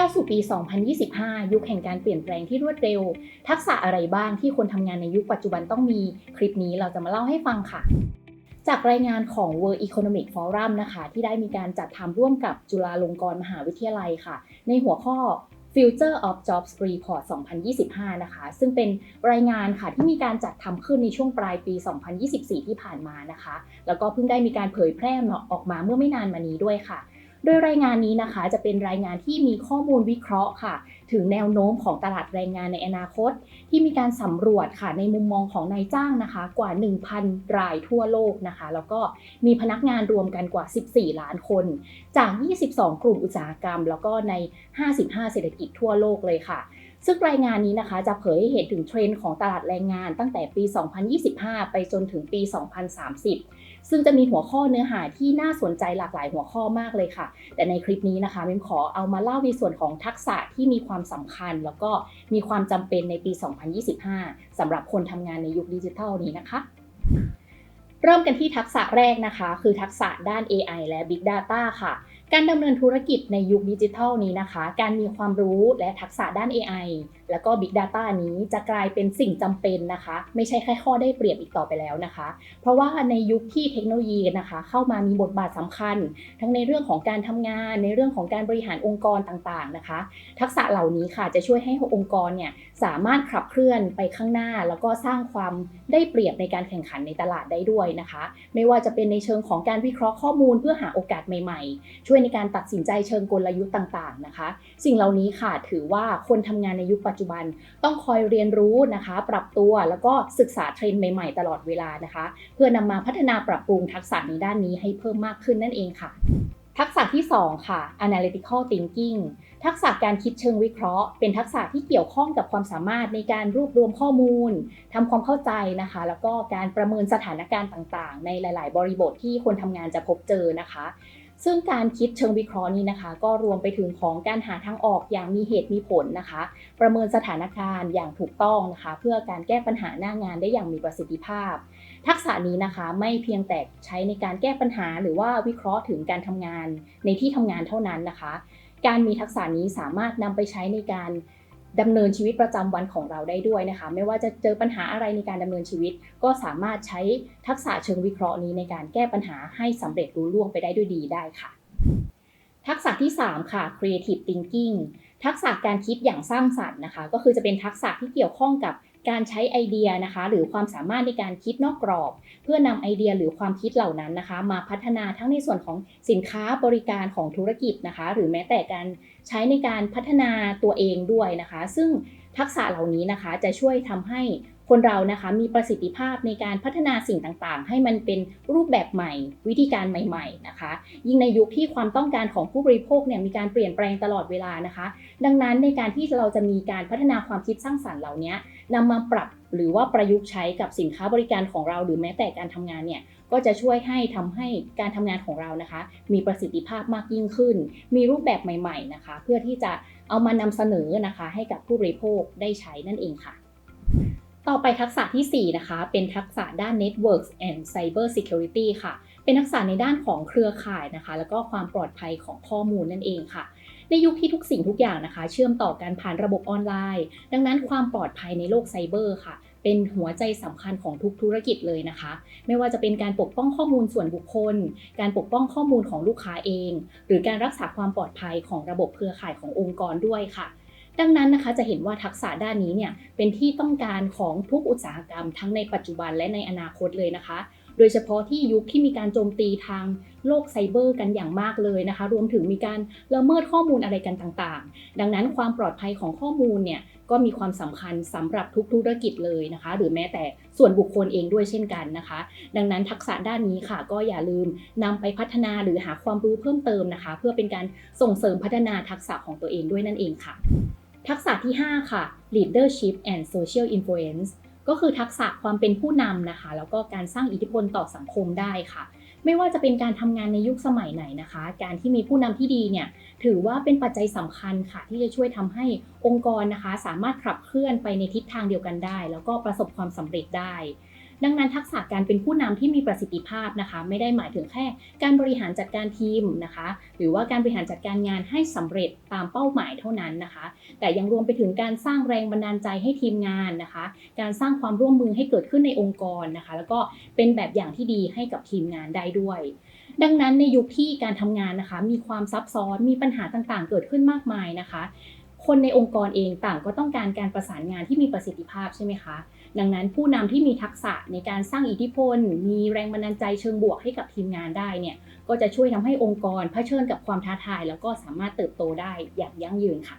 ก้าวสู่ปี 2025 ยุคแห่งการเปลี่ยนแปลงที่รวดเร็ว ทักษะอะไรบ้างที่คนทำงานในยุคปัจจุบันต้องมี คลิปนี้เราจะมาเล่าให้ฟังค่ะจากรายงานของ World Economic Forum นะคะ ที่ได้มีการจัดทำร่วมกับจุฬาลงกรณ์มหาวิทยาลัยค่ะ ในหัวข้อ Future of Jobs Report 2025 นะคะ ซึ่งเป็นรายงานค่ะที่มีการจัดทำขึ้นในช่วงปลายปี 2024 ที่ผ่านมานะคะ แล้วก็เพิ่งได้มีการเผยแพร่ออกมาเมื่อไม่นานมานี้ด้วยค่ะ โดยรายงานนี้นะคะจะเป็นรายงานที่มีข้อมูลวิเคราะห์ค่ะ ถึงแนวโน้มของตลาดแรงงานในอนาคต ที่มีการสำรวจค่ะในมุมมองของนายจ้างนะคะ กว่า 1,000 รายทั่วโลกนะคะ แล้วก็มีพนักงานรวมกันกว่า 14 ล้านคน จาก 22 กลุ่มอุตสาหกรรม แล้วก็ใน 55 เศรษฐกิจทั่วโลกเลยค่ะ ซึ่งรายงานนี้นะคะจะเผยให้เห็นถึงเทรนด์ของตลาดแรงงานตั้งแต่ปี 2025 ไปจนถึงปี 2030 ซึ่งจะมีหัวข้อเนื้อหาที่น่าสนใจหลากหลายหัวข้อมากเลยค่ะ แต่ในคลิปนี้นะคะมิมขอเอามาเล่าในส่วนของทักษะที่มีความสำคัญ แล้วก็มีความจำเป็นในปี 2025สำหรับคนทำงานในยุคดิจิทัลนี้นะคะเริ่มกันที่ทักษะแรกนะคะ คือทักษะด้าน AI และ Big Data ค่ะ การดำเนินธุรกิจในยุคดิจิทัลนี้นะคะ การมีความรู้และทักษะด้าน AI แล้วก็ Big Data นี้จะกลายเป็นสิ่งจำเป็นนะคะ ไม่ใช่แค่ข้อได้เปรียบอีกต่อไปแล้วนะคะ เพราะว่าในยุคที่เทคโนโลยีนะคะ เข้ามามีบทบาทสำคัญ ทั้งในเรื่องของการทำงาน ในเรื่องของการบริหารองค์กรต่างๆนะคะ ทักษะเหล่านี้ค่ะจะช่วยให้องค์กรเนี่ยสามารถขับเคลื่อนไปข้างหน้า แล้วก็สร้างความได้เปรียบในการแข่งขันในตลาดได้ด้วยนะคะ ไม่ว่าจะเป็นในเชิงของการวิเคราะห์ข้อมูลเพื่อหาโอกาสใหม่ ๆ ช่วยในการตัดสินใจเชิงกลยุทธ์ต่างๆนะคะ สิ่งเหล่านี้ค่ะถือว่าคนทำงานในยุคปัจจุบันต้องคอยเรียนรู้นะคะ ปรับตัวแล้วก็ศึกษาเทรนด์ใหม่ๆ ตลอดเวลานะคะ เพื่อนำมาพัฒนาปรับปรุงทักษะในด้านนี้ให้เพิ่มมากขึ้นนั่นเองค่ะ ทักษะที่ 2 ค่ะ analytical thinking ทักษะการคิดเชิงวิเคราะห์ เป็นทักษะที่เกี่ยวข้องกับความสามารถในการรวบรวมข้อมูลทำความเข้าใจนะคะ แล้วก็การประเมินสถานการณ์ต่างๆ ในหลาย ๆ บริบทที่คนทำงานจะพบเจอนะคะ ซึ่งการคิดเชิงวิเคราะห์นี้นะคะ ก็รวมไปถึงของการหาทางออกอย่างมีเหตุมีผลนะคะ ประเมินสถานการณ์อย่างถูกต้องนะคะ เพื่อการแก้ปัญหาหน้างานได้อย่างมีประสิทธิภาพ ทักษะนี้นะคะไม่เพียงแต่ใช้ในการแก้ปัญหา หรือว่าวิเคราะห์ถึงการทำงานในที่ทำงานเท่านั้นนะคะ การมีทักษะนี้สามารถนำไปใช้ในการ ดำเนินชีวิตประจำวันของเราได้ด้วยนะคะ ไม่ว่าจะเจอปัญหาอะไรในการดำเนินชีวิต ก็สามารถใช้ทักษะเชิงวิเคราะห์นี้ในการแก้ปัญหาให้สำเร็จรุ่ล่วงไปได้ด้วยดีได้ค่ะ ทักษะที่ 3 ค่ะ creative thinking ทักษะการคิดอย่างสร้างสรรค์นะคะ ก็คือจะเป็นทักษะที่เกี่ยวข้องกับ การใช้ไอเดียนะคะ หรือความสามารถในการคิดนอกกรอบ เพื่อนำไอเดียหรือความคิดเหล่านั้นนะคะ มาพัฒนาทั้งในส่วนของสินค้าบริการของธุรกิจนะคะ หรือแม้แต่การใช้ในการพัฒนาตัวเองด้วยนะคะ ซึ่งทักษะเหล่านี้นะคะจะช่วยทำให้ คนเรานะคะมีประสิทธิภาพในการพัฒนาสิ่งต่างๆ ให้มันเป็นรูปแบบใหม่ วิธีการใหม่ๆนะคะ ยิ่งในยุคที่ความต้องการของผู้บริโภคเนี่ยมีการเปลี่ยนแปลงตลอดเวลานะคะ ดังนั้นในการที่เราจะมีการพัฒนาความคิดสร้างสรรค์เหล่านี้นำมาปรับหรือว่าประยุกต์ใช้กับสินค้าบริการของเรา หรือแม้แต่การทำงานเนี่ยก็จะช่วยให้ทำให้การทำงานของเรานะคะ มีประสิทธิภาพมากยิ่งขึ้น มีรูปแบบใหม่ ๆนะคะ เพื่อที่จะเอามานำเสนอนะคะ ให้กับผู้บริโภคได้ใช้นั่นเองค่ะ ต่อไปทักษะที่ 4 นะคะ เป็นทักษะด้าน Networks and Cyber Security ค่ะ เป็นทักษะในด้านของเครือข่ายนะคะ แล้วก็ความปลอดภัยของข้อมูลนั่นเองค่ะ ในยุคที่ทุกสิ่งทุกอย่างนะคะ เชื่อมต่อกันผ่านระบบออนไลน์ ดังนั้นความปลอดภัยในโลกไซเบอร์ค่ะ เป็นหัวใจสำคัญของทุกธุรกิจเลยนะคะ ไม่ว่าจะเป็นการปกป้องข้อมูลส่วนบุคคล การปกป้องข้อมูลของลูกค้าเอง หรือการรักษาความปลอดภัยของระบบเครือข่ายขององค์กรด้วยค่ะ ดังนั้นนะคะจะเห็นว่าทักษะด้านนี้เนี่ยเป็นที่ต้องการของทุกอุตสาหกรรมทั้งในปัจจุบันและในอนาคตเลยนะคะ โดยเฉพาะที่ยุคที่มีการโจมตีทางโลกไซเบอร์กันอย่างมากเลยนะคะ รวมถึงมีการละเมิดข้อมูลอะไรกันต่างๆ ดังนั้นความปลอดภัยของข้อมูลเนี่ยก็มีความสำคัญสำหรับทุกธุรกิจเลยนะคะ หรือแม้แต่ส่วนบุคคลเองด้วยเช่นกันนะคะ ดังนั้นทักษะด้านนี้ค่ะ ก็อย่าลืมนำไปพัฒนาหรือหาความรู้เพิ่มเติมนะคะ เพื่อเป็นการส่งเสริมพัฒนาทักษะของตัวเองด้วยนั่นเองค่ะ ทักษะที่ 5 ค่ะ leadership and social influence ก็คือทักษะความเป็นผู้นำนะคะ แล้วก็การสร้างอิทธิพลต่อสังคมได้ค่ะ ไม่ว่าจะเป็นการทำงานในยุคสมัยไหนนะคะ การที่มีผู้นำที่ดีเนี่ยถือว่าเป็นปัจจัยสำคัญค่ะ ที่จะช่วยทำให้องค์กรนะคะ สามารถขับเคลื่อนไปในทิศทางเดียวกันได้ แล้วก็ประสบความสำเร็จได้ ดังนั้นทักษะการเป็นผู้นำที่มีประสิทธิภาพนะคะ ไม่ได้หมายถึงแค่การบริหารจัดการทีมนะคะ หรือว่าการบริหารจัดการงานให้สำเร็จตามเป้าหมายเท่านั้นนะคะ แต่ยังรวมไปถึงการสร้างแรงบันดาลใจให้ทีมงานนะคะ การสร้างความร่วมมือให้เกิดขึ้นในองค์กรนะคะ แล้วก็เป็นแบบอย่างที่ดีให้กับทีมงานได้ด้วย ดังนั้นในยุคที่การทำงานนะคะ มีความซับซ้อนมีปัญหาต่างๆ เกิดขึ้นมากมายนะคะคนในองค์กรเองต่างก็ต้องการการประสานงานที่มีประสิทธิภาพใช่ไหมคะ ดังนั้นผู้นำที่มีทักษะในการสร้างอิทธิพล มีแรงบันดาลใจเชิงบวกให้กับทีมงานได้เนี่ยก็จะช่วยทำให้องค์กรเผชิญกับความท้าทาย แล้วก็สามารถเติบโตได้อย่างยั่งยืนค่ะ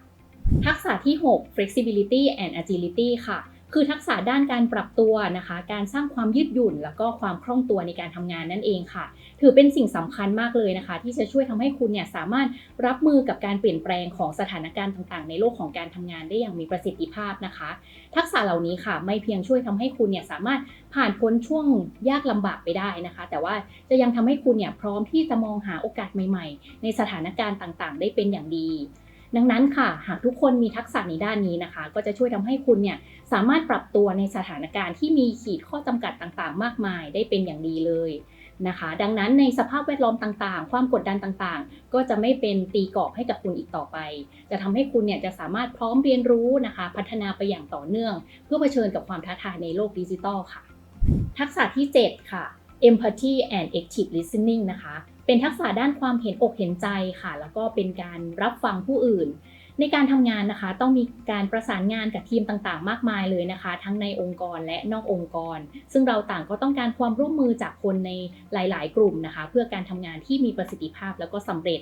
ทักษะที่ 6 flexibility and agility ค่ะ คือทักษะด้านการปรับตัวนะคะ การสร้างความยืดหยุ่น แล้วก็ความคล่องตัวในการทำงานนั่นเองค่ะ ถือเป็นสิ่งสำคัญมากเลยนะคะ ที่จะช่วยทำให้คุณเนี่ยสามารถรับมือกับการเปลี่ยนแปลงของสถานการณ์ต่างๆ ในโลกของการทำงานได้อย่างมีประสิทธิภาพนะคะ ทักษะเหล่านี้ค่ะ ไม่เพียงช่วยทำให้คุณเนี่ยสามารถผ่านพ้นช่วงยากลำบากไปได้นะคะ แต่ว่าจะยังทำให้คุณเนี่ยพร้อมที่จะมองหาโอกาสใหม่ ๆ ในสถานการณ์ต่างๆ ได้เป็นอย่างดี ดังนั้นค่ะ หากทุกคนมีทักษะในด้านนี้นะคะ ก็จะช่วยทำให้คุณเนี่ยสามารถปรับตัวในสถานการณ์ที่มีขีดข้อจำกัดต่างๆ มากมายได้เป็นอย่างดีเลยนะคะ ดังนั้นในสภาพแวดล้อมต่างๆ ความกดดันต่างๆ ก็จะไม่เป็นตีกรอบให้กับคุณอีกต่อไป จะทำให้คุณเนี่ยจะสามารถพร้อมเรียนรู้นะคะ พัฒนาไปอย่างต่อเนื่อง เพื่อเผชิญกับความท้าทายในโลกดิจิทัลค่ะ ทักษะที่ 7 ค่ะ empathy and active listening นะคะ เป็นทักษะด้านความเห็นอกเห็นใจค่ะ แล้วก็เป็นการรับฟังผู้อื่น ในการทำงานนะคะ ต้องมีการประสานงานกับทีมต่างๆ มากมายเลยนะคะ ทั้งในองค์กรและนอกองค์กร ซึ่งเราต่างก็ต้องการความร่วมมือจากคนในหลาย ๆ กลุ่มนะคะ เพื่อการทำงานที่มีประสิทธิภาพแล้วก็สำเร็จ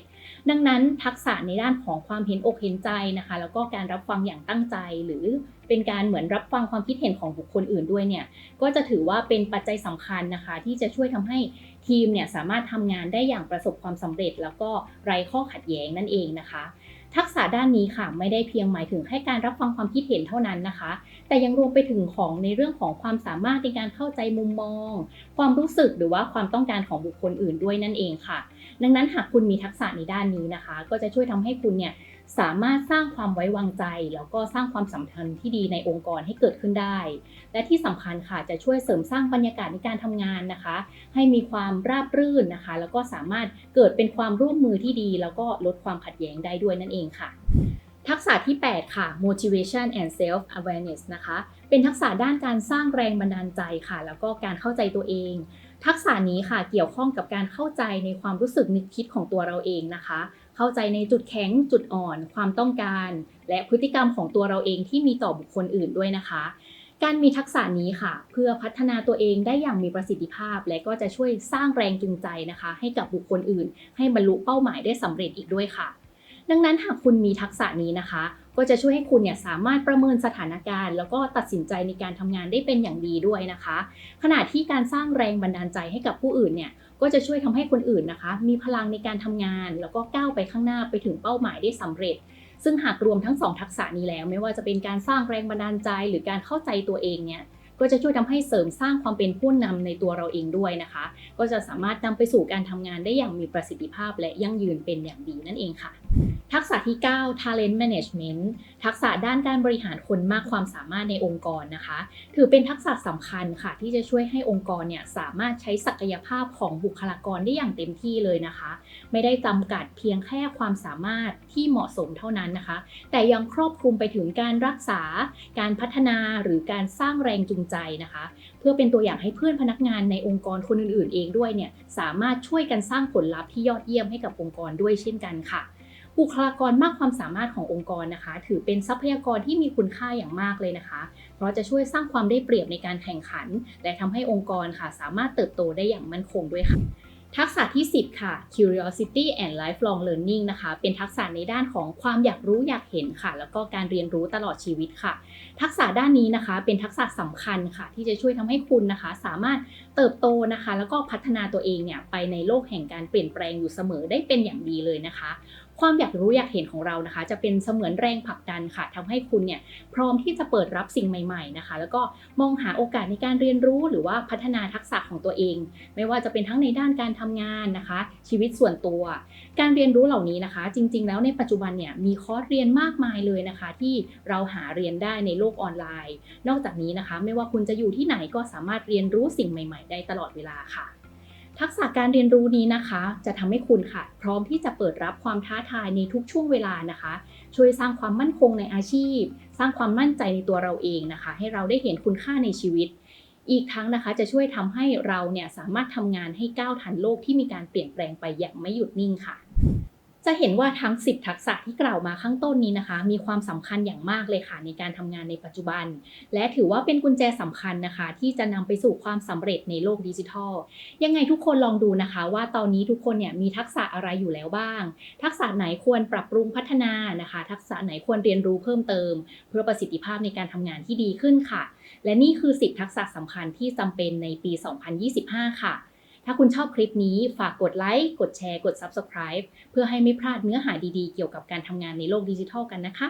ดังนั้นทักษะในด้านของความเห็นอกเห็นใจนะคะ แล้วก็การรับฟังอย่างตั้งใจหรือเป็นการเหมือนรับฟังความคิดเห็นของบุคคลอื่นด้วยเนี่ยก็จะถือว่าเป็นปัจจัยสำคัญนะคะ ที่จะช่วยทำให้ ทีมเนี่ยสามารถทำงานได้อย่างประสบความสำเร็จ แล้วก็ไร้ข้อขัดแย้งนั่นเองนะคะ ทักษะด้านนี้ค่ะไม่ได้เพียงหมายถึงแค่การรับฟังความคิดเห็นเท่านั้นนะคะ แต่ยังรวมไปถึงของในเรื่องของความสามารถในการเข้าใจมุมมอง ความรู้สึกหรือว่าความต้องการของบุคคลอื่นด้วยนั่นเองค่ะ ดังนั้นหากคุณมีทักษะในด้านนี้นะคะ ก็จะช่วยทำให้คุณเนี่ย สามารถสร้างความไว้วางใจ แล้วก็สร้างความสัมพันธ์ที่ดีในองค์กรให้เกิดขึ้นได้ และที่สำคัญค่ะจะช่วยเสริมสร้างบรรยากาศในการทำงานนะคะ ให้มีความราบรื่นนะคะ แล้วก็สามารถเกิดเป็นความร่วมมือที่ดี แล้วก็ลดความขัดแย้งได้ด้วยนั่นเองค่ะทักษะที่ 8 ค่ะ motivation and self awareness นะคะ เป็นทักษะด้านการสร้างแรงบันดาลใจค่ะ แล้วก็การเข้าใจตัวเอง ทักษะนี้ค่ะเกี่ยวข้องกับการเข้าใจในความรู้สึกนึกคิดของตัวเราเองนะคะ เข้าใจในจุดแข็งจุดอ่อน ความต้องการ และพฤติกรรมของตัวเราเองที่มีต่อบุคคลอื่นด้วยนะคะ การมีทักษะนี้ค่ะ เพื่อพัฒนาตัวเองได้อย่างมีประสิทธิภาพ และก็จะช่วยสร้างแรงจูงใจนะคะ ให้กับบุคคลอื่น ให้บรรลุเป้าหมายได้สำเร็จอีกด้วยค่ะ ดังนั้นหากคุณมีทักษะนี้นะคะ ก็จะช่วยให้คุณเนี่ยสามารถประเมินสถานการณ์ แล้วก็ตัดสินใจในการทำงานได้เป็นอย่างดีด้วยนะคะ ขณะที่การสร้างแรงบันดาลใจให้กับผู้อื่นเนี่ย ก็จะช่วยทำให้คนอื่นนะคะ มีพลังในการทำงาน แล้วก็ก้าวไปข้างหน้าไปถึงเป้าหมายได้สำเร็จ ซึ่งหากรวมทั้งสองทักษะนี้แล้ว ไม่ว่าจะเป็นการสร้างแรงบันดาลใจ หรือการเข้าใจตัวเองเนี่ยก็จะช่วยทำให้เสริมสร้างความเป็นผู้นำในตัวเราเองด้วยนะคะ ก็จะสามารถนำไปสู่การทำงานได้อย่างมีประสิทธิภาพ และยั่งยืนเป็นอย่างดีนั่นเองค่ะ ทักษะที่ 9 talent management ทักษะด้านการบริหารคนมากความสามารถในองค์กรนะคะ ถือเป็นทักษะสำคัญค่ะ ที่จะช่วยให้องค์กรเนี่ยสามารถใช้ศักยภาพของบุคลากรได้อย่างเต็มที่เลยนะคะ ไม่ได้จำกัดเพียงแค่ความสามารถที่เหมาะสมเท่านั้นนะคะ แต่ยังครอบคลุมไปถึงการรักษา การพัฒนาหรือการสร้างแรงจูงใจนะคะ เพื่อเป็นตัวอย่างให้เพื่อนพนักงานในองค์กรคนอื่นๆ เองด้วยเนี่ยสามารถช่วยกันสร้างผลลัพธ์ที่ยอดเยี่ยมให้กับองค์กรด้วยเช่นกันค่ะ บุคลากรมากความสามารถขององค์กรนะคะ ถือเป็นทรัพยากรที่มีคุณค่าอย่างมากเลยนะคะ เพราะจะช่วยสร้างความได้เปรียบในการแข่งขัน และทำให้องค์กรค่ะ สามารถเติบโตได้อย่างมั่นคงด้วยค่ะทักษะที่ 10 ค่ะ curiosity and lifelong learning นะคะ เป็นทักษะในด้านของความอยากรู้อยากเห็นค่ะ แล้วก็การเรียนรู้ตลอดชีวิตค่ะ ทักษะด้านนี้นะคะ เป็นทักษะสำคัญค่ะ ที่จะช่วยทำให้คุณนะคะ สามารถเติบโตนะคะ แล้วก็พัฒนาตัวเองเนี่ยไปในโลกแห่งการเปลี่ยนแปลงอยู่เสมอได้เป็นอย่างดีเลยนะคะ ความอยากรู้อยากเห็นของเรานะคะ จะเป็นเสมือนแรงผลักดันค่ะทำให้คุณเนี่ยพร้อมที่จะเปิดรับสิ่งใหม่ๆนะคะ แล้วก็มองหาโอกาสในการเรียนรู้หรือว่าพัฒนาทักษะของตัวเอง ไม่ว่าจะเป็นทั้งในด้านการทำงานนะคะ ชีวิตส่วนตัว การเรียนรู้เหล่านี้นะคะ จริง ๆ แล้วในปัจจุบันเนี่ยมีคอร์สเรียนมากมายเลยนะคะ ที่เราหาเรียนได้ในโลกออนไลน์ นอกจากนี้นะคะ ไม่ว่าคุณจะอยู่ที่ไหนก็สามารถเรียนรู้สิ่งใหม่ ๆ ได้ตลอดเวลาค่ะ ทักษะการเรียนรู้นี้นะคะ จะทำให้คุณค่ะ พร้อมที่จะเปิดรับความท้าทายในทุกช่วงเวลานะคะ ช่วยสร้างความมั่นคงในอาชีพ สร้างความมั่นใจในตัวเราเองนะคะ ให้เราได้เห็นคุณค่าในชีวิต อีกทั้งนะคะจะช่วยทำให้เราเนี่ยสามารถทำงานให้ก้าวทันโลกที่มีการเปลี่ยนแปลงไปอย่างไม่หยุดนิ่งค่ะ จะเห็นว่าทั้ง 10 ทักษะที่กล่าวมาข้างต้นนี้นะคะ มีความสำคัญอย่างมากเลยค่ะในการทำงานในปัจจุบัน และถือว่าเป็นกุญแจสำคัญนะคะ ที่จะนำไปสู่ความสำเร็จในโลกดิจิทัล ยังไงทุกคนลองดูนะคะ ว่าตอนนี้ทุกคนเนี่ยมีทักษะอะไรอยู่แล้วบ้าง ทักษะไหนควรปรับปรุงพัฒนานะคะ ทักษะไหนควรเรียนรู้เพิ่มเติม เพื่อประสิทธิภาพในการทำงานที่ดีขึ้นค่ะ และนี่คือ 10 ทักษะสำคัญที่จำเป็นในปี 2025 ค่ะ ถ้าคุณชอบคลิปนี้ฝากกดไลค์กดแชร์กด Subscribe เพื่อให้ไม่พลาดเนื้อหาดีๆ เกี่ยวกับการทำงานในโลกดิจิทัลกันนะคะ